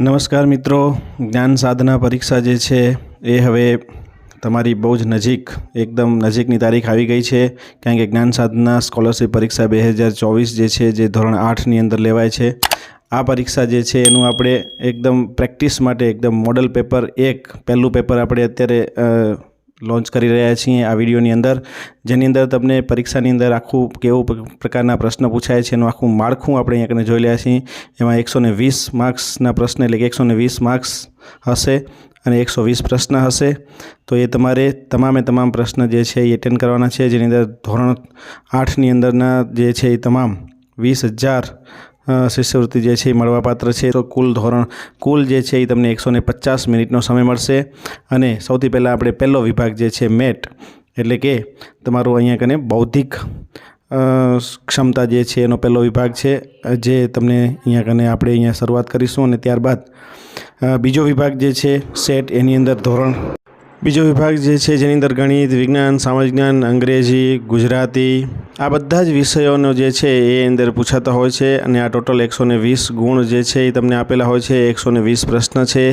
નમસ્કાર મિત્રો, જ્ઞાન સાધના પરીક્ષા જે છે એ હવે તમારી બહુ જ નજીક, એકદમ નજીકની તારીખ આવી ગઈ છે, કારણ કે જ્ઞાન સાધના સ્કોલરશિપ પરીક્ષા બે હજાર ચોવીસ જે છે, જે ધોરણ આઠની અંદર લેવાય છે, આ પરીક્ષા જે છે એનું આપણે એકદમ પ્રેક્ટિસ માટે, એકદમ મોડલ પેપર એક, પહેલું પેપર આપણે અત્યારે લોન્ચ કરી રહ્યા છીએ આ વિડીયોની અંદર, જેની અંદર તમને પરીક્ષાની અંદર આખું કેવું પ્રકારના પ્રશ્ન પૂછાય છે એનું આખું માળખું આપણે અહીંયા જોઈ રહ્યા છીએ. એમાં એકસો ને વીસ માર્ક્સના પ્રશ્ન એટલે કે એકસો ને વીસ માર્ક્સ હશે અને એકસો વીસ પ્રશ્ન હશે. તો એ તમારે તમામે તમામ પ્રશ્ન જે છે એ એટેન્ડ કરવાના છે, જેની અંદર ધોરણ આઠની અંદરના જે છે એ તમામ વીસ હજાર શિષ્યવૃત્તિ જે છે એ મળવાપાત્ર છે. તો કુલ ધોરણ, કુલ જે છે એ તમને એકસો ને પચાસ મિનિટનો સમય મળશે. અને સૌથી પહેલાં આપણે પહેલો વિભાગ જે છે મેટ, એટલે કે તમારું અહીંયા કને બૌદ્ધિક ક્ષમતા જે છે એનો પહેલો વિભાગ છે, જે તમને અહીંયા કને આપણે અહીંયા શરૂઆત કરીશું અને ત્યારબાદ બીજો વિભાગ જે છે સેટ, એની અંદર ધોરણ બીજો વિભાગ જે છે, જેની અંદર ગણિત, વિજ્ઞાન, સામાજિક જ્ઞાન, અંગ્રેજી, ગુજરાતી, આ બધા જ વિષયોનો જે છે, એ અંદર પૂછાતા હોય છે અને આ ટોટલ એકસો વીસ ગુણ જે છે, એ તમને આપેલા હોય છે. એકસો વીસ પ્રશ્ન છે.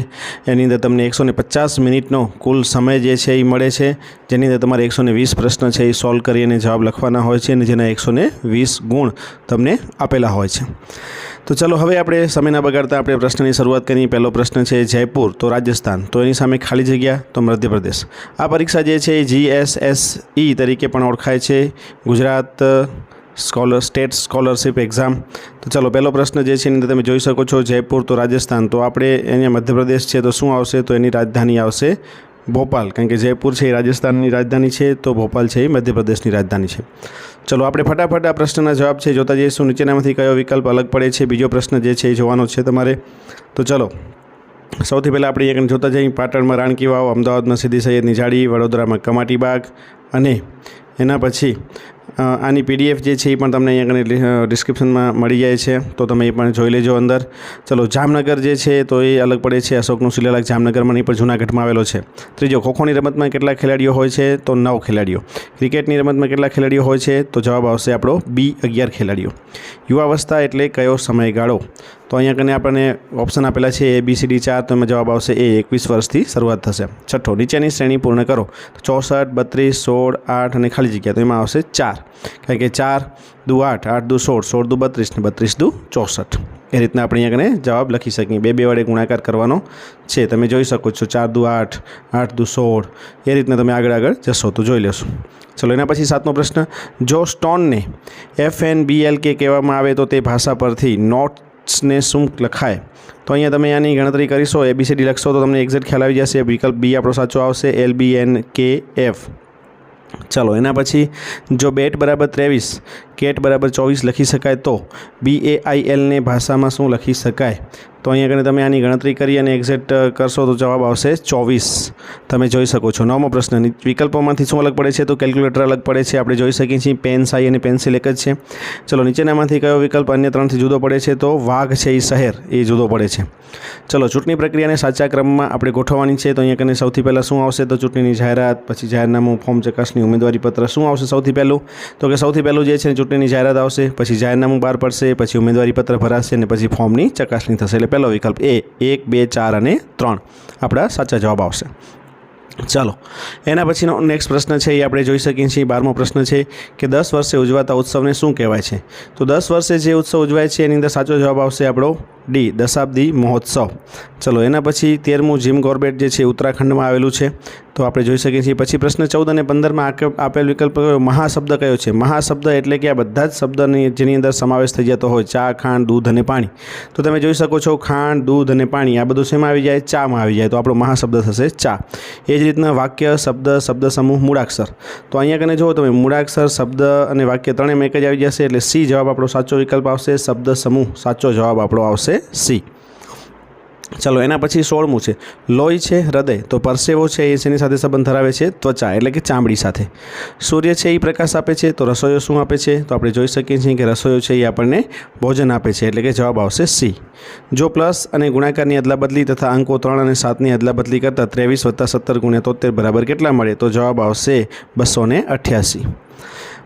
એની અંદર તમને એકસો ને પચાસ મિનિટનો કુલ સમય જે છે, એ મળે છે. જેની અંદર તમારે એકસો વીસ પ્રશ્ન છે, એ સોલ્વ કરી અને જવાબ લખવાના હોય છે અને જેના એકસો વીસ ગુણ તમને આપેલા હોય છે. તો ચલો હવે આપણે સમયના બગાડતા આપણે પ્રશ્નની શરૂઆત કરીએ. પહેલો પ્રશ્ન છે જયપુર, તો રાજસ્થાન. તો એની સામે ખાલી જગ્યા, તો મધ્યપ્રદેશ. આ પરીક્ષા જે છે એ જીએસએસઈ તરીકે પણ ઓળખાય છે. Gujarat scholar, state scholarship exam. તો ચલો, પહેલો પ્રશ્ન જે છે એની અંદર તમે જોઈ શકો છો જયપુર, તો રાજસ્થાન. તો આપણે એને મધ્યપ્રદેશ છે, તો શું આવશે? તો એની રાજધાની આવશે ભોપાલ, કારણ કે જયપુર છે એ રાજસ્થાનની રાજધાની છે, તો ભોપાલ છે એ મધ્યપ્રદેશની રાજધાની છે. ચલો, આપણે ફટાફટ આ પ્રશ્નના જવાબ છે જોતા જઈશું. નીચેનામાંથી કયો વિકલ્પ અલગ પડે છે? બીજો પ્રશ્ન જે છે એ જોવાનો છે તમારે. તો ચલો, સૌથી પહેલાં આપણે એક જોતા જઈએ. પાટણમાં રાણકી વાવ, અમદાવાદમાં સીધી સૈયદની જાળી વડોદરામાં કમાટી બાગ અને એના પછી આની પીડીએફ જે છે એ પણ તમને અહીંયા ડિસ્ક્રિપ્શનમાં મળી જાય છે. તો તમે એ પણ જોઈ લેજો અંદર. ચલો, જામનગર જે છે તો એ અલગ પડે છે. અશોકનું શિલાલેખ જામનગરમાં નહીં, પણ જૂનાગઢમાં આવેલો છે. ત્રીજો, ખોખોની રમતમાં કેટલા ખેલાડીઓ હોય છે? તો નવ ખેલાડીઓ. ક્રિકેટની રમતમાં કેટલા ખેલાડીઓ હોય છે? તો જવાબ આવશે આપણો બી અગિયાર ખેલાડીઓ. યુવાવસ્થા એટલે કયો સમયગાળો? તો અહીંયા કને આપણને ઓપ્શન આપેલા છે એ બી સી ડી ચાર. તો એમાં જવાબ આવશે એ એકવીસ વર્ષથી શરૂઆત થશે. છઠ્ઠો, નીચેની શ્રેણી પૂર્ણ કરો. તો ચોસઠ, બત્રીસ, સોળ, આઠ અને ખાલી જગ્યા. તો એમાં આવશે ચાર. કારણ કે ચાર દુ આઠ આઠ દુ સોળ સોળ દુ બત્રીસ ને બત્રીસ દુ ચોસઠ. એ રીતના આપણે અહીંયા કને જવાબ લખી શકીએ. બે બે વડે ગુણાકાર કરવાનો છે. તમે જોઈ શકો છો ચાર દુ આઠ આઠ દુ સોળ. એ રીતના તમે આગળ આગળ જશો તો જોઈ લેશો. ચલો, એના પછી સાતમો પ્રશ્ન. જો સ્ટોનને F N B L K કહેવામાં આવે તો તે ભાષા પરથી નોટ્સને શું લખાય. તો અહીંયા તમે આની ગણતરી કરીશો એબીસીડી લખશો, તો તમને એક્ઝેક્ટ ખ્યાલ આવી જશે. વિકલ્પ બી આપણો સાચો આવશે L B N K F ચાલો, એના પછી જો બેટ બરાબર ત્રેવીસ કેટ બરાબર ચોવીસ લખી શકાય તો બી એ આઈ એલને ભાષામાં શું લખી શકાય? તો અહીંયા આગળ તમે આની ગણતરી કરી અને એક્ઝેક્ટ કરશો તો જવાબ આવશે ચોવીસ. તમે જોઈ શકો છો. નવમો પ્રશ્ન વિકલ્પોમાંથી શું અલગ પડે છે? તો કેલ્ક્યુલેટર અલગ પડે છે. આપણે જોઈ શકીએ છીએ પેન સાઈ અને પેન્સિલ એક જ છે. ચલો, નીચેનામાંથી કયો વિકલ્પ અન્ય ત્રણથી જુદો પડે છે? તો વાઘ છે એ શહેર, એ જુદો પડે છે. ચલો, ચૂંટણી પ્રક્રિયાને સાચા ક્રમમાં આપણે ગોઠવવાની છે. તો અહીંયા કને સૌથી પહેલાં શું આવશે? તો ચૂંટણીની જાહેરાત, પછી જાહેરનામું ફોર્મ ચકાસણી, ઉમેદવારી પત્ર. શું આવશે સૌથી પહેલું? તો કે સૌથી પહેલું જે છે ચૂંટણીની જાહેરાત આવશે, પછી જાહેરનામું બહાર પડશે, પછી ઉમેદવારી પત્ર ભરાશે અને પછી ફોર્મની ચકાસણી થશે. એટલે પહેલો વિકલ્પ એ, એક, બે, ચાર અને ત્રણ. આપણા સાચા જવાબ આવશે. ચાલો, એના પછીનો નેક્સ્ટ પ્રશ્ન છે, એ આપણે જોઈ શકીએ છીએ. બારમો પ્રશ્ન છે કે દસ વર્ષે ઉજવાતા ઉત્સવને શું કહેવાય છે? તો દસ વર્ષે જે ઉત્સવ ઉજવાય છે, એની અંદર સાચો જવાબ આવશે આપણો ડી દશાબ્દી મહોત્સવ. ચલો, એના પછી તેરમું જીમ ગોર્બેટ જે છે ઉત્તરાખંડમાં આવેલું છે. તો આપણે જોઈ શકીએ છીએ. પછી પ્રશ્ન ચૌદ અને પંદરમાં આપેલ વિકલ્પ કયો? મહાશબ્દ કયો છે? મહાશબ્દ એટલે કે આ બધા જ શબ્દની જેની અંદર સમાવેશ થઈ જતો હોય. ચા, ખાંડ, દૂધ અને પાણી. તો તમે જોઈ શકો છો, ખાંડ, દૂધ અને પાણી, આ બધું શેમાં આવી જાય? ચામાં આવી જાય. તો આપણો મહાશબ્દ થશે ચા. એ જ રીતના વાક્ય, શબ્દ શબ્દ સમૂહ મૂળાક્ષર. તો અહીંયા કને જુઓ તમે, મૂળાક્ષર, શબ્દ અને વાક્ય ત્રણેય એક જ આવી જશે. એટલે સી જવાબ આપણો સાચો વિકલ્પ આવશે. શબ્દ સમૂહ સાચો જવાબ આપણો આવશે સી. ચલો, એના પછી સોળમું છે. લોહી છે હૃદય, તો પરસેવો છે એ શેની સાથે સંબંધ ધરાવે છે? ત્વચા, એટલે કે ચામડી સાથે. સૂર્ય છે એ પ્રકાશ આપે છે, તો રસોઈઓ શું આપે છે? તો આપણે જોઈ શકીએ છીએ કે રસોઈઓ છે એ આપણને ભોજન આપે છે, એટલે કે જવાબ આવશે સી જો પ્લસ અને ગુણાકારની અદલાબદલી તથા અંકો ત્રણ અને સાતની અદલાબદલી કરતાં ત્રેવીસ વત્તા સત્તર ગુણ્યા તોતેર બરાબર કેટલા મળે? તો જવાબ આવશે બસો અઠ્યાસી.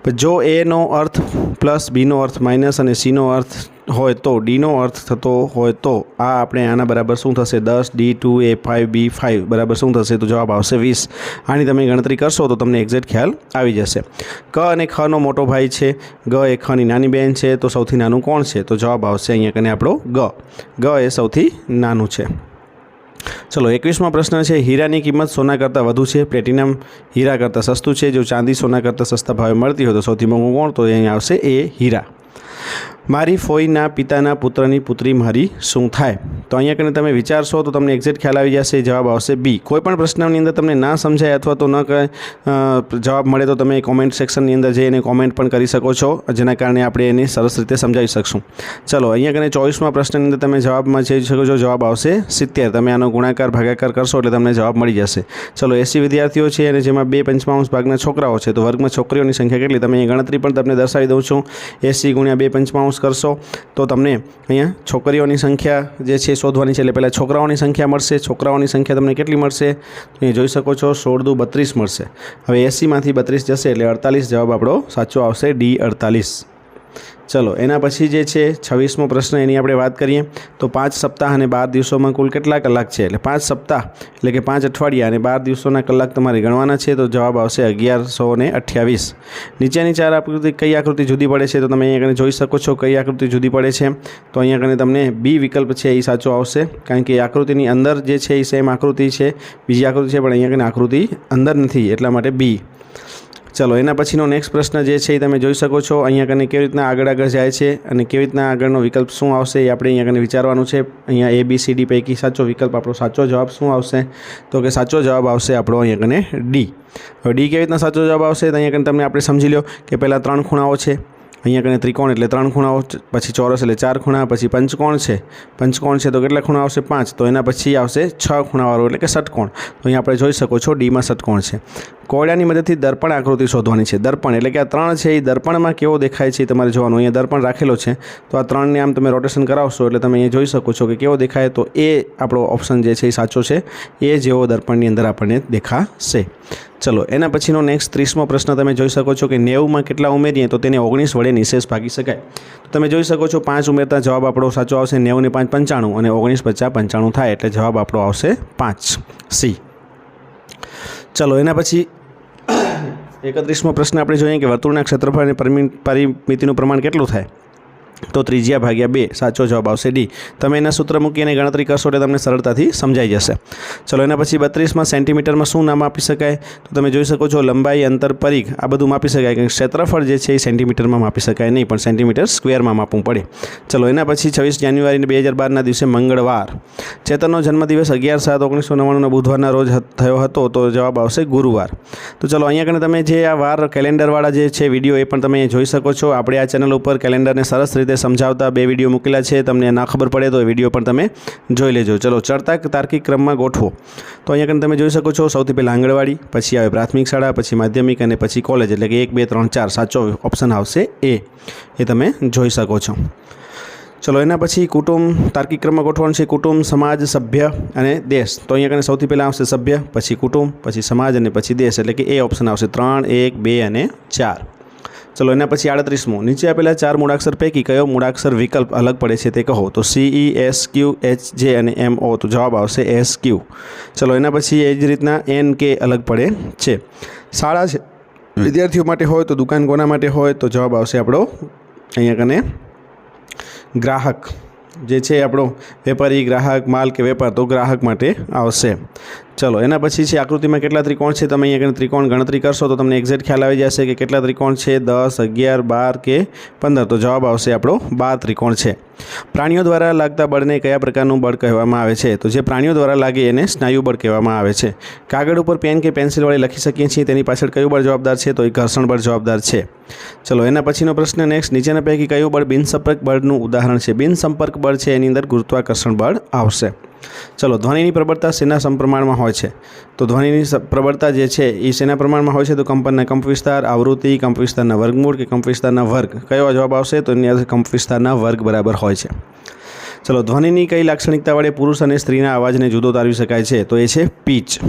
જો એનો અર્થ પ્લસ બીનો અર્થ માઇનસ અને સીનો અર્થ હોય તો ડીનો અર્થ થતો હોય તો આ આપણે આના બરાબર શું થશે? દસ D two A five B five બરાબર શું થશે? તો જવાબ આવશે વીસ. આની તમે ગણતરી કરશો તો તમને એક્ઝેક્ટ ખ્યાલ આવી જશે. ક અને ખનો મોટો ભાઈ છે. ગ એ ખની નાની બહેન છે. તો સૌથી નાનું કોણ છે? તો જવાબ આવશે અહીંયા કને આપણો ગ. ગ એ સૌથી નાનું છે. ચલો, એકવીસમો પ્રશ્ન છે, હીરાની કિંમત સોના કરતાં વધુ છે, પ્લેટિનમ હીરા કરતાં સસ્તું છે, જો ચાંદી સોના કરતાં સસ્તા ભાવે મળતી હોય તો સૌથી મોંઘું કોણ? તો અહીં આવશે એ હીરા. મારી ફોઈના પિતાના પુત્રની પુત્રી મારી શું થાય? તો અહીંયા કને તમે વિચારશો તો તમને એક્ઝેક્ટ ખ્યાલ આવી જશે, જવાબ આવશે બી. કોઈ પણ પ્રશ્નની અંદર તમને ના સમજાય અથવા તો ન જવાબ મળે તો તમે કોમેન્ટ સેક્શનની અંદર જઈને કોમેન્ટ પણ કરી શકો છો, જેના કારણે આપણે એને સરસ રીતે સમજાવી શકશું. ચલો, અહીંયા કને ચોવીસમાં પ્રશ્નની અંદર તમે જવાબમાં જઈ શકો છો, જવાબ આવશે સિત્તેર. તમે આનો ગુણાકાર, ભાગાકાર કરશો એટલે તમને જવાબ મળી જશે. ચલો, એસી વિદ્યાર્થીઓ છે અને જેમાં બે પંચમાંશ ભાગના છોકરાઓ છે, તો વર્ગમાં છોકરીઓની સંખ્યા કેટલી? તમે ગણતરી પણ તમને દર્શાવી દઉં છું. એસી ગુણ્યા બે પંચમાંશ કરશો, તો તમને અહીંયા છોકરીઓની સંખ્યા જે છે શોધવાની છે. એટલે પહેલાં છોકરાઓની સંખ્યા મળશે. છોકરાઓની સંખ્યા તમને કેટલી મળશે? તો જોઈ શકો છો સોળ દુ બત્રીસ મળશે. હવે એંસીમાંથી બત્રીસ જશે એટલે અડતાલીસ જવાબ આપણો સાચો આવશે ડી અડતાલીસ. ચલો, એના પછી જે છે, છવ્વીસમો પ્રશ્ન એની આપણે વાત કરીએ. તો પાંચ સપ્તાહ અને બાર દિવસોમાં કુલ કેટલા કલાક છે? એટલે પાંચ સપ્તાહ, એટલે કે પાંચ અઠવાડિયા અને બાર દિવસોના કલાક તમારે ગણવાના છે, તો જવાબ આવશે અગિયારસો ને અઠ્યાવીસ. નીચેની ચાર આકૃતિ કઈ આકૃતિ જુદી પડે છે? તો તમે અહીંયા કને જોઈ શકો છો કઈ આકૃતિ જુદી પડે છે. તો અહીંયા કને તમને બી વિકલ્પ છે એ સાચો આવશે, કારણ કે આકૃતિની અંદર જે છે એ સેમ આકૃતિ છે, બીજી આકૃતિ છે, પણ અહીંયા કને આકૃતિ અંદર નથી, એટલા માટે બી. ચલો, એના પછીનો નેક્સ્ટ પ્રશ્ન જે છે એ તમે જોઈ શકો છો. અહીંયા કને કેવી રીતના આગળ આગળ જાય છે અને કેવી રીતના આગળનો વિકલ્પ શું આવશે એ આપણે અહીંયા કને વિચારવાનું છે. અહીંયા એ બી સી ડી પૈકી સાચો વિકલ્પ, આપણો સાચો જવાબ શું આવશે? તો કે સાચો જવાબ આવશે આપણો અહીંયા કને ડી હવે ડી કેવી રીતના સાચો જવાબ આવશે? તો અહીંયા કને તમને આપણે સમજી લો કે પહેલાં ત્રણ ખૂણાઓ છે. અહીંયા કને ત્રિકોણ એટલે ત્રણ ખૂણાઓ, પછી ચોરસ એટલે ચાર ખૂણા, પછી પંચકોણ છે. પંચકોણ છે તો કેટલા ખૂણા આવશે? પાંચ. તો એના પછી આવશે છ ખૂણાવાળું એટલે કે ષટકોણ. તો અહીંયા આપણે જોઈ શકો છો ડીમાં ષટકોણ છે. કોયડાની મદદથી દર્પણ આકૃતિ શોધવાની છે. દર્પણ એટલે કે આ ત્રણ છે, એ દર્પણમાં કેવો દેખાય છે તમારે જોવાનું. અહીંયા દર્પણ રાખેલો છે. તો આ ત્રણને આમ તમે રોટેશન કરાવશો એટલે તમે અહીંયા જોઈ શકો છો કે કેવો દેખાય. તો એ આપણો ઓપ્શન જે છે એ સાચો છે. એ જેવો દર્પણની અંદર આપણને દેખાશે. ચલો, એના પછીનો નેક્સ્ટ ત્રીસમો પ્રશ્ન તમે જોઈ શકો છો કે નેવુંમાં કેટલા ઉમેરીએ તો તેને ઓગણીસ વડે નિશેષ ભાગી શકાય. તમે જોઈ શકો છો પાંચ ઉમેરતા જવાબ આપણો સાચો આવશે નેવું ને પાંચ પંચાણું અને ઓગણીસ પચાસ પંચાણું થાય એટલે જવાબ આપણો આવશે પાંચ. સી. ચલો, એના પછી એકત્રીસમો પ્રશ્ન આપણે જોઈએ કે વર્તુળના ક્ષેત્રફળ અને પરિમિતિનું પ્રમાણ કેટલું થાય? તો ત્રિજ્યા ભાગ્યા બે, સાચો જવાબ આવશે ડી. તમે એના સૂત્ર મૂકી અને ગણતરી કરશો એટલે તમને સરળતાથી સમજાઈ જશે. ચલો, એના પછી બત્રીસમાં સેન્ટીમીટરમાં શું નામ આપી શકાય? તો તમે જોઈ શકો છો લંબાઈ, અંતર પરીખ આ બધું માપી શકાય કે ક્ષેત્રફળ જે છે એ સેન્ટીમીટરમાં માપી શકાય નહીં, પણ સેન્ટીમીટર સ્ક્વેરમાં માપવું પડે. ચલો, એના પછી છવ્વીસ જાન્યુઆરી બે હજાર બારના દિવસે મંગળવાર. ચેતનનો જન્મદિવસ અગિયાર સાત ઓગણીસો નવ્વાણુંના બુધવારના રોજ થયો હતો, તો જવાબ આવશે ગુરુવાર. તો ચલો, અહીંયા કને તમે જે આ વાર કેલેન્ડરવાળા જે છે વીડિયો એ પણ તમે જોઈ શકો છો. આપણે આ ચેનલ ઉપર કેલેન્ડરને સરસ રીતે સમજાવતા બે વીડિયો મૂકેલા છે, તમને ના ખબર પડે તો એ વીડિયો પણ તમે જોઈ લેજો. ચલો, ચડતા તાર્કિક ક્રમમાં ગોઠવો. તો અહીંયા કને તમે જોઈ શકો છો, સૌથી પહેલાં આંગણવાડી, પછી આવે પ્રાથમિક શાળા, પછી માધ્યમિક અને પછી કોલેજ, એટલે કે એક, બે, ત્રણ, ચાર, સાચો ઓપ્શન આવશે એ. એ તમે જોઈ શકો છો. ચલો, એના પછી કુટુંબ, તાર્કિક ક્રમમાં ગોઠવવાનું છે, કુટુંબ, સમાજ, સભ્ય અને દેશ. તો અહીંયા કને સૌથી પહેલાં આવશે સભ્ય, પછી કુટુંબ, પછી સમાજ અને પછી દેશ, એટલે કે એ ઓપ્શન આવશે ત્રણ, એક, બે અને ચાર. ચલો એના પછી આડત્રીસમો. નીચે આપેલા ચાર મૂળાક્ષર પૈકી કયો મૂળાક્ષર વિકલ્પ અલગ પડે છે તે કહો? તો સીઈ એસ ક્યુ એચ જે અને એમ ઓ તો જવાબ આવશે એસ ક્યુ ચલો એના પછી એ જ રીતના એન કે અલગ પડે છે. શાળા છે. વિદ્યાર્થીઓ માટે હોય તો દુકાન કોના માટે હોય? તો જવાબ આવશે આપણો અહીંયા કને ગ્રાહક. જે છે આપણો વેપારી ગ્રાહક માલ કે વેપાર તો ગ્રાહક માટે આવશે. ચલો, એના પછી છે આકૃતિમાં કેટલા ત્રિકોણ છે? તમે અહીંયા ત્રિકોણ ગણતરી કરશો તો તમને એક્ઝેક્ટ ખ્યાલ આવી જશે કે કેટલા ત્રિકોણ છે? દસ, અગિયાર, બાર કે પંદર. તો જવાબ આવશે આપણો બાર ત્રિકોણ છે. પ્રાણીઓ દ્વારા લાગતા બળને કયા પ્રકારનું બળ કહેવામાં આવે છે? તો જે પ્રાણીઓ દ્વારા લાગે એને સ્નાયુ બળ કહેવામાં આવે છે. કાગળ ઉપર પેન કે પેન્સિલ વડે લખી શકીએ છીએ. તેની પાછળ કયું બળ જવાબદાર છે? તો એ ઘર્ષણ બળ જવાબદાર છે. ચલો, એના પછીનો પ્રશ્ન નેક્સ્ટ નીચેના પૈકી કયું બળ બિનસંપર્ક બળનું ઉદાહરણ છે? બિનસંપર્ક બળ છે, એની અંદર ગુરુત્વાકર્ષણ બળ આવશે. ચલો, ધ્વનિની પ્રબળતા શેના સમપ્રમાણમાં હોય છે. તો ધ્વનિની પ્રબળતા જે છે એ શેના પ્રમાણમાં હોય છે, તો કંપનના કંપ વિસ્તાર, આવૃત્તિ, કંપ વિસ્તારના વર્ગમૂળ કે કંપ વિસ્તારના વર્ગ? કયો જવાબ આવશે? તો એની અંદર કંપ વિસ્તારના વર્ગ બરાબર હોય છે. ચલો, ધ્વનિની કઈ લાક્ષણિકતા વડે પુરુષ અને સ્ત્રીના અવાજને જુદો તારવી શકાય છે? તો એ છે, પીચ.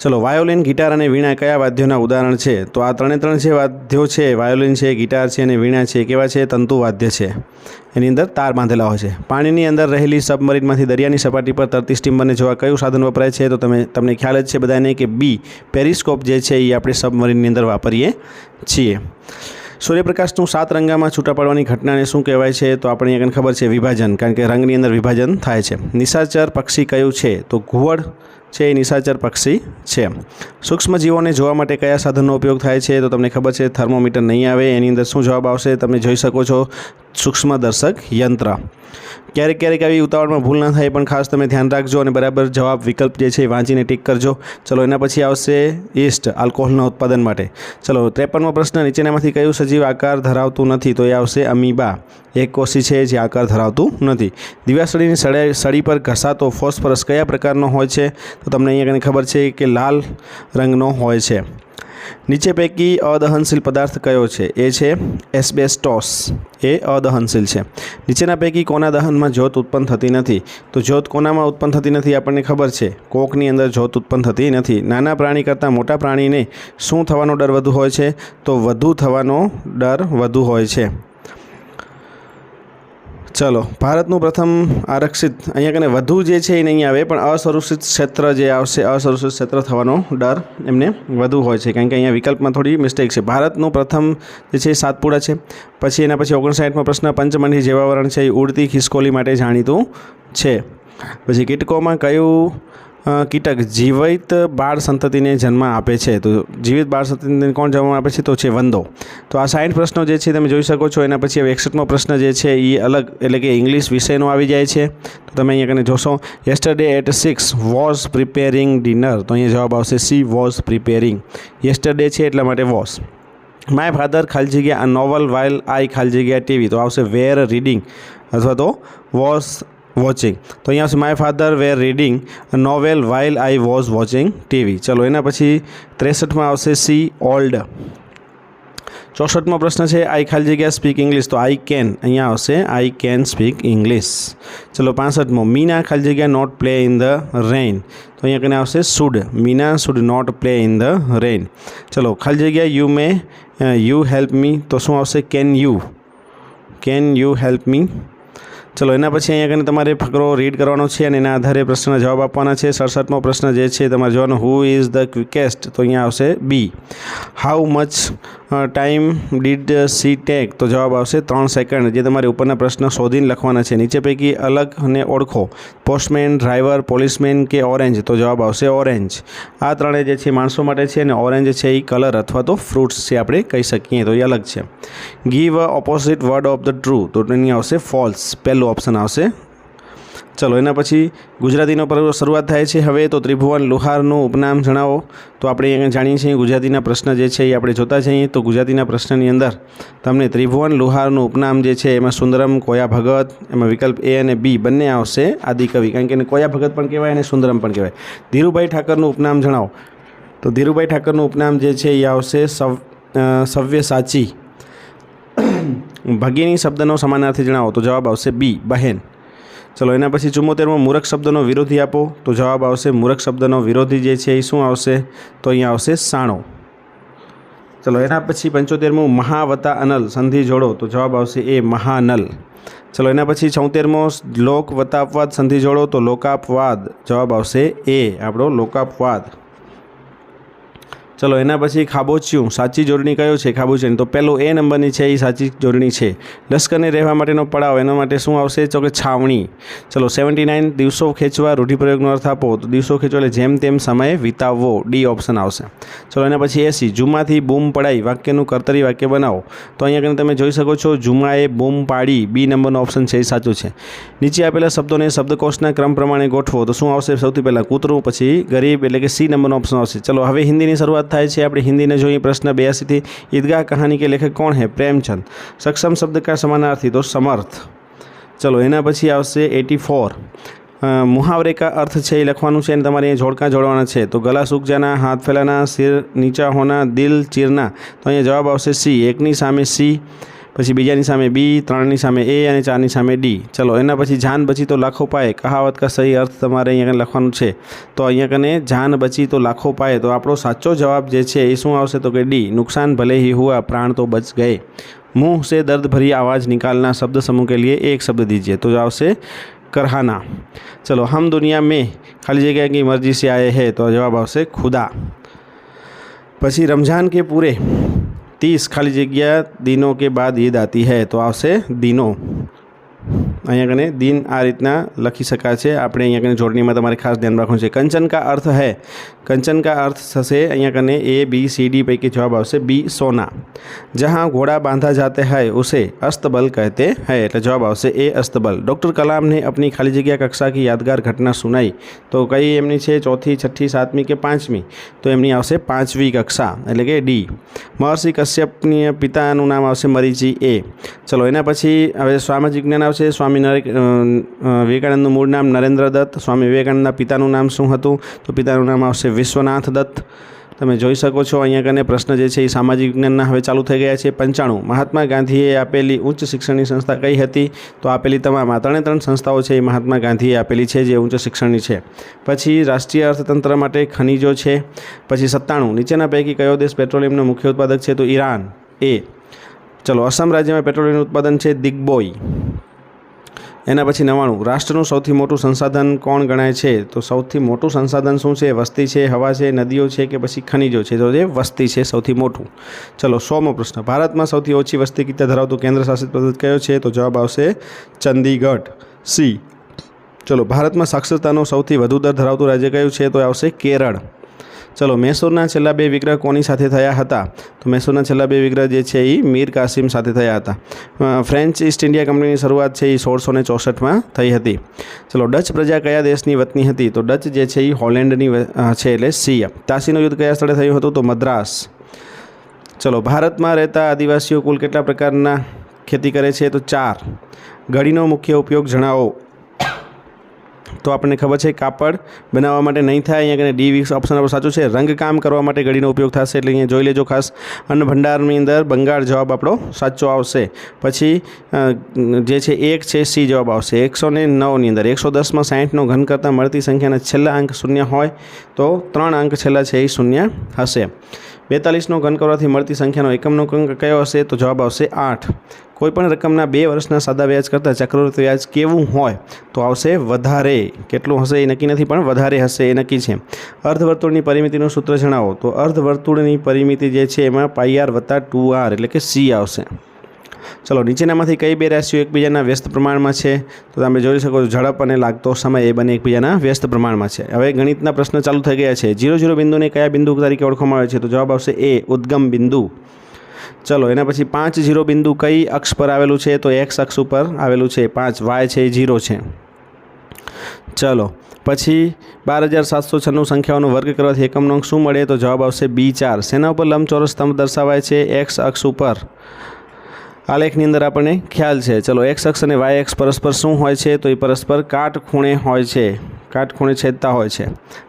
ચલો, વાયોલિન, ગિટાર અને વીણા કયા વાદ્યોના ઉદાહરણ છે? તો આ ત્રણે ત્રણ જે વાદ્યો છે, વાયોલિન છે, ગિટાર છે અને વીણા છે, કેવા છે? તંતુ વાદ્ય છે. એની અંદર તાર બાંધેલા હોય છે. પાણીની અંદર રહેલી સબમરીનમાંથી દરિયાની સપાટી પર તરતી સ્ટીમરને જોવા કયું સાધન વપરાય છે? તો તમે, તમને ખ્યાલ જ છે બધાને કે બી, પેરિસ્કોપ જે છે, એ આપણે સબમરીનની અંદર વાપરીએ છીએ. સૂર્યપ્રકાશનું સાત રંગામાં છૂટા પાડવાની ઘટનાને શું કહેવાય છે? તો આપણે અહીંયા ખબર છે વિભાજન, કારણ કે રંગની અંદર વિભાજન થાય છે. નિશાચર પક્ષી કયું છે? તો ઘુવડ છે એ નિશાચર પક્ષી છે. સૂક્ષ્મજીવોને જોવા માટે કયા સાધનનો ઉપયોગ થાય છે તો તમને ખબર છે થર્મોમીટર નહીં આવે, એની અંદર શું જવાબ આવશે તમે જોઈ શકો છો સૂક્ષ્મદર્શક યંત્ર. ક્યારેક ક્યારેક આવી ઉતાવળમાં ભૂલ ના થાય પણ ખાસ તમે ધ્યાન રાખજો અને બરાબર જવાબ વિકલ્પ જે છે વાંચીને ટીક કરજો. ચલો એના પછી આવશે ઈસ્ટ આલ્કોહોલના ઉત્પાદન માટે. ચલો ત્રેપનમો પ્રશ્ન, નીચેનામાંથી કયું સજીવ આકાર ધરાવતું નથી? તો એ આવશે અમીબા. એક કોશી છે જે આકાર ધરાવતું નથી. દિવાસળીની સળે સળી પર ઘસાતો ફોસ્ફરસ કયા પ્રકારનો હોય છે? તો તમને અહીંયા કંઈ ખબર છે કે લાલ રંગનો હોય છે. નીચે પૈકી અદહનશીલ પદાર્થ કયો છે? એ છે એસ્બેસ્ટોસ. એ અદહનશીલ છે. નીચેના પૈકી કોના દહનમાં જ્યોત ઉત્પન્ન થતી નથી? તો જ્યોત કોનામાં ઉત્પન્ન થતી નથી આપણને ખબર છે. કોકની અંદર જ્યોત ઉત્પન્ન થતી નથી. નાના પ્રાણી કરતાં મોટા પ્રાણીને શું થવાનો ડર વધુ હોય છે? તો વધુ થવાનો ડર વધુ હોય છે. ચલો, ભારતનું પ્રથમ આરક્ષિત, અહીંયા કને વધુ જે છે એ નહીં આવે, પણ અસુરક્ષિત ક્ષેત્ર જે આવશે, અસુરક્ષિત ક્ષેત્ર થવાનો ડર એમને વધુ હોય છે. કારણ કે અહીંયા વિકલ્પમાં થોડી મિસ્ટેક છે. ભારતનું પ્રથમ જે છે એ સાતપુડા છે. પછી એના પછી ઓગણસાઠમાં પ્રશ્ન પંચમંડી જેવાવરણ છે એ ઉડતી ખિસકોલી માટે જાણીતું છે. પછી કીટકોમાં કયું કીટક જીવિત બાળ સંતતિને જન્મ આપે છે. તો જીવિત બાળ સંતતિને કોણ જન્મ આપે છે? તો છે વંદો. તો આ સાઠ પ્રશ્નો જે છે તમે જોઈ શકો છો. એના પછી હવે એકસઠમો પ્રશ્ન જે છે એ અલગ, એટલે કે ઇંગ્લિશ વિષયનો આવી જાય છે. તો તમે અહીંયા કને જોશો. Yesterday at six was preparing dinner તો અહીંયા જવાબ આવશે સી વોઝ પ્રિપેરિંગ યસ્ટરડે છે એટલા માટે વોઝ માય ફાધર ખાલી જગ્યા આ નોવલ વાઇલ આઈ ખાલી જગ્યા ટીવી તો આવશે વેર રીડિંગ અથવા તો વોઝ વોચિંગ તો અહીંયા આવશે my father were reading novel while I was watching TV ચલો એના પછી ત્રેસઠમાં આવશે સી ઓલ્ડ ચોસઠમો પ્રશ્ન છે આઈ ખાલી જગ્યા સ્પીક ઇંગ્લિશ તો આઈ કેન અહીંયા આવશે આઈ કેન સ્પીક ઇંગ્લિશ ચલો પાસઠમો મીના ખાલી જગ્યા not play in the rain તો અહીંયા કને આવશે should Meena should not play in the rain ચલો ખાલી જગ્યા you may you help me તો શું આવશે can you can you help me ચલો, એના પછી અહીંયા કને તમારે ફકરો રીડ કરવાનો છે અને એના આધારે પ્રશ્નના જવાબ આપવાના છે. સડસઠમો પ્રશ્ન જે છે, તમારે જોવાનો હુ ઇઝ ધ ક્વિકેસ્ટ તો અહીંયા આવશે B how much time did she take તો જવાબ આવશે ત્રણ સેકન્ડ જે તમારે ઉપરના પ્રશ્ન શોધીને લખવાના છે. નીચે પૈકી અલગ અને ઓળખો. પોસ્ટમેન ડ્રાઈવર પોલીસમેન કે ઓરેન્જ તો જવાબ આવશે ઓરેન્જ આ ત્રણેય જે છે, માણસો માટે છે અને ઓરેન્જ છે એ કલર અથવા તો ફ્રૂટ્સ છે આપણે કહી શકીએ. તો એ અલગ છે. Give a opposite word of the true તો એની આવશે ફોલ્સ પહેલું ઓપ્શન આવશે. ચલો, એના પછી ગુજરાતીનો પર્વ શરૂઆત થાય છે. હવે તો ત્રિભુવન લુહારનું ઉપનામ જણાવો. તો આપણે અહીંયા જાણીએ છીએ ગુજરાતીના પ્રશ્ન જે છે એ આપણે જોતા જઈએ તો ગુજરાતીના પ્રશ્નની અંદર તમને ત્રિભુવન લુહારનું ઉપનામ જે છે એમાં સુંદરમ, કોયા ભગત, એમાં વિકલ્પ એ અને બી બંને આવશે આદિકવિ કારણ કે એને કોયા ભગત પણ કહેવાય અને સુંદરમ પણ કહેવાય. ધીરુભાઈ ઠાકરનું ઉપનામ જણાવો. તો ધીરુભાઈ ઠાકરનું ઉપનામ જે છે એ આવશે સવ સવ્ય સાચી. ભગીની શબ્દનો સમાનાર્થી જણાવો, તો જવાબ આવશે બી, બહેન. ચલો, એના પછી ચુમ્મોતેરમો મૂરખ શબ્દનો વિરોધી આપો, તો જવાબ આવશે મૂરખ શબ્દનો વિરોધી જે છે એ શું આવશે? તો અહીંયા આવશે સાણો. ચલો, એના પછી પંચોતેરમું મહાવતા અનલ, સંધિ જોડો, તો જવાબ આવશે એ મહાનલ. ચલો, એના પછી છોતેરમો લોક વતાપવાદ સંધિ જોડો, તો લોકાપવાદ, જવાબ આવશે એ, આપણો લોકાપવાદ. ચલો, એના પછી ખાબોચિયું. સાચી જોડણી કયો છે? ખાબોચિયું તો પહેલો એ નંબરની છે, એ સાચી જોડણી છે. લશ્કરને રહેવા માટેનો પડાવ, એના માટે શું આવશે? તો કે છાવણી. ચલો, સેવન્ટી નાઇન દિવસો ખેંચવા રૂઢિપ્રયોગનો અર્થ આપો. તો દિવસો ખેંચવા એટલે જેમ તેમ સમય વિતાવવો. ડી ઓપ્શન આવશે. ચલો, એના પછી એસી. જુમાથી બૂમ પડાઈ. વાક્યનું કર્તરી વાક્ય બનાવો. તો અહીંયા કને તમે જોઈ શકો છો જુમાએ બૂમ પાડી. બી નંબરનો ઓપ્શન છે, એ સાચું છે. નીચે આપેલા શબ્દોને શબ્દકોશના ક્રમ પ્રમાણે ગોઠવો. તો શું આવશે? સૌથી પહેલાં કૂતરું, પછી ગરીબ, એટલે કે સી નંબરનો ઓપ્શન આવશે. ચલો, હવે હિન્દીની શરૂઆત થાય છે. આપણે હિન્દીને જોઈએ પ્રશ્ન બ્યાસીથી. ઈદગાહ કહાની કે લેખક કોણ હે? પ્રેમચંદ. સક્ષમ શબ્દ કા સમાનાર્થી. તો સમર્થ. ચલો, એના પછી આવશે એટી ફોર. મુહાવરે કા અર્થ છે એ લખવાનું છે અને તમારે અહીંયા જોડકા જોડવાના છે. તો ગલા સૂકજાના, હાથ ફેલાના સિર નીચા હોના દિલ ચીરના. તો અહીંયા જવાબ આવશે સી. એકની સામે સી. પછી બીજાની સામે બી ત્રણની સામે એ અને ચારની સામે ડી ચલો એના પછી જાન બચી તો લાખો પાએ કહાવત કા સહી અર્થ તમારે અહીંયા કને લખવાનું છે તો અહીંયા કને જાન બચી તો લાખો પાએ તો આપણો સાચો જવાબ જે છે એ શું આવશે તો કે ડી નુકસાન ભલે ही हुआ प्राण तो बच गए मुंह से दर्द भरी आवाज़ निकालना शब्द समूह के लिए एक शब्द दीजिए तो जो આવશે કરહાના ચલો હમ દુનિયા में खाली जगह की मर्जी से आए हैं तो जवाब આવશે खुदा પછી રમઝાન કે પૂરે तीस खाली जगह दिनों के बाद ईद आती है तो आपसे दिनों अँ दिन आ रीतना लखी सकता है अपने जोड़नी में खास ध्यान रखे कंचन का अर्थ है कंचन का अर्थ हे अँ ए बी सी डी पैकी जवाब आ सोना जहाँ घोड़ा बांधा जाते है उसे अस्तबल कहते हैं एट जवाब आ अस्तबल डॉक्टर कलाम ने अपनी खाली जगह कक्षा की यादगार घटना सुनाई तो कई एमनी है चौथी छठी सातमी के पांचमी तो एमनी आँचवी कक्षा एट के डी महर्षि कश्यप पिता नाम आ ए चलो एना पीछे हमें स्वामी विज्ञान આવશે. સ્વામી નરે અ, અ, વિવેકાનંદનું મૂળ નામ નરેન્દ્ર દત્ત સ્વામી વિવેકાનંદના પિતાનું નામ શું હતું? તો પિતાનું નામ આવશે વિશ્વનાથ દત્ત. તમે જોઈ શકો છો અહીંયા કને પ્રશ્ન જે છે એ સામાજિક વિજ્ઞાનના હવે ચાલુ થઈ ગયા છે. પંચાણું. મહાત્મા ગાંધીએ આપેલી ઉચ્ચ શિક્ષણની સંસ્થા કઈ હતી? તો આપેલી તમામ આ ત્રણે ત્રણ સંસ્થાઓ છે એ મહાત્મા ગાંધીએ આપેલી છે જે ઉચ્ચ શિક્ષણની છે. પછી રાષ્ટ્રીય અર્થતંત્ર માટે ખનિજો છે. પછી સત્તાણું. નીચેના પૈકી કયો દેશ પેટ્રોલિયમનો મુખ્ય ઉત્પાદક છે? તો ઈરાન. એ. ચલો અસમ રાજ્યમાં પેટ્રોલિયમનું ઉત્પાદન છે દિગ્બોય એના પછી નવાણું. રાષ્ટ્રનું સૌથી મોટું સંસાધન કોણ ગણાય છે? તો સૌથી મોટું સંસાધન શું છે? વસ્તી છે, હવા છે, નદીઓ છે કે પછી ખનિજો છે? તો જે વસ્તી છે સૌથી મોટું. ચલો, સોમો પ્રશ્ન. ભારતમાં સૌથી ઓછી વસ્તી કિતા ધરાવતું કેન્દ્ર શાસિત પ્રદેશ કયો છે? તો જવાબ આવશે ચંદીગઢ. સી. ચલો, ભારતમાં સાક્ષરતાનો સૌથી વધુ દર ધરાવતું રાજ્ય કયું છે? તો આવશે કેરળ. ચલો, મૈસૂરના છેલ્લા બે વિગ્રહ કોની સાથે થયા હતા? તો મૈસૂરના છેલ્લા બે વિગ્રહ જે છે એ મીર કાસિમ સાથે થયા હતા. ફ્રેન્ચ ઈસ્ટ ઇન્ડિયા કંપનીની શરૂઆત છે એ સોળસો ને ચોસઠમાં થઈ હતી. ચલો, ડચ પ્રજા કયા દેશની વતની હતી? તો ડચ જે છે એ હોલેન્ડની છે એટલે સીએ તાસીનું યુદ્ધ કયા સ્થળે થયું હતું? તો મદ્રાસ. ચલો, ભારતમાં રહેતા આદિવાસીઓ કુલ કેટલા પ્રકારના ખેતી કરે છે? તો ચાર. ગળીનો મુખ્ય ઉપયોગ જણાવો. તો આપણને ખબર છે, કાપડ બનાવવા માટે નહીં થાય, અહીંયા કને ડી વીસ ઓપ્શન આપણો સાચું છે. રંગકામ કરવા માટે ઘડીનો ઉપયોગ થશે એટલે અહીંયા જોઈ લેજો ખાસ. અન્ન ભંડારની અંદર બંગાળ જવાબ આપણો સાચો આવશે. પછી જે છે, એક છે સી જવાબ આવશે. એકસો ને નવની અંદર, એકસો દસમાં સાહીઠનો ઘન કરતાં મળતી સંખ્યાના છેલ્લા અંક શૂન્ય હોય તો ત્રણ અંક છેલ્લા છે, એ શૂન્ય હશે. બેતાલીસનો ઘન કરવાથી મળતી સંખ્યાનો એકમનો અંક કયો હશે? તો જવાબ આવશે આઠ. કોઈપણ રકમના બે વર્ષના સાદા વ્યાજ કરતાં ચક્રવૃત્તિ વ્યાજ કેવું હોય? તો આવશે વધારે. કેટલું હશે એ નક્કી નથી, પણ વધારે હશે એ નક્કી છે. અર્ધવર્તુળની પરિમિતિનું સૂત્ર જણાવો. તો અર્ધવર્તુળની પરિમિતિ જે છે એમાં પાઈ આર વત્તા ટુ આર એટલે કે સી આવશે. ચલો, નીચેનામાંથી કઈ બે રાશિઓ એકબીજાના વ્યસ્ત પ્રમાણમાં છે? તો તમે જોઈ શકો છો, ઝડપ અને લાગતો સમય એ બંને એકબીજાના વ્યસ્ત પ્રમાણમાં છે. હવે ગણિતના પ્રશ્ન ચાલુ થઈ ગયા છે. જીરો જીરો બિંદુને કયા બિંદુ તરીકે ઓળખવામાં આવે છે? તો જવાબ આવશે એ, ઉદ્ગમ બિંદુ. ચલો, એના પછી પાંચ જીરો બિંદુ કઈ અક્ષ પર આવેલું છે? તો એક્સ અક્ષ ઉપર આવેલું છે. પાંચ વાય છે, એ જીરો છે. ચલો, પછી બાર હજાર સાતસો છન્નું સંખ્યાઓનો વર્ગ કરવાથી એકમનો અંક શું મળે? તો જવાબ આવશે બી ચાર. સેના ઉપર લંબચોરસ સ્તંભ દર્શાવાય છે. એક્સ અક્ષ ઉપર આલેખની અંદર આપણને ખ્યાલ છે. ચલો એક્સ અક્ષ અને વાય એક્સ પરસ્પર શું હોય છે? તો એ પરસ્પર કાટ ખૂણે હોય છે. કાટ ખૂણે છેદતા હોય છે.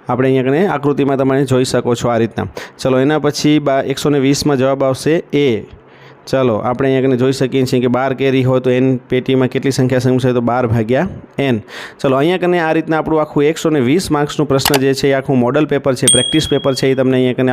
આપણે અહીંયા કને આકૃતિમાં તમે જોઈ શકો છો આ રીતના. ચલો, એના પછી બા, એકસો ને વીસમાં જવાબ આવશે એ. ચલો, આપણે અહીંયા કને જોઈ શકીએ છીએ કે બાર કેરી હોય તો એન પેટીમાં કેટલી સંખ્યા સંખ્યા તો બાર ભાગ્યા એન ચલો, અહીંયા કને આ રીતના આપણું આખું એકસો ને વીસ માર્ક્સનું પ્રશ્ન જે છે એ આખું મોડલ પેપર છે, પ્રેક્ટિસ પેપર છે એ તમને અહીંયા કને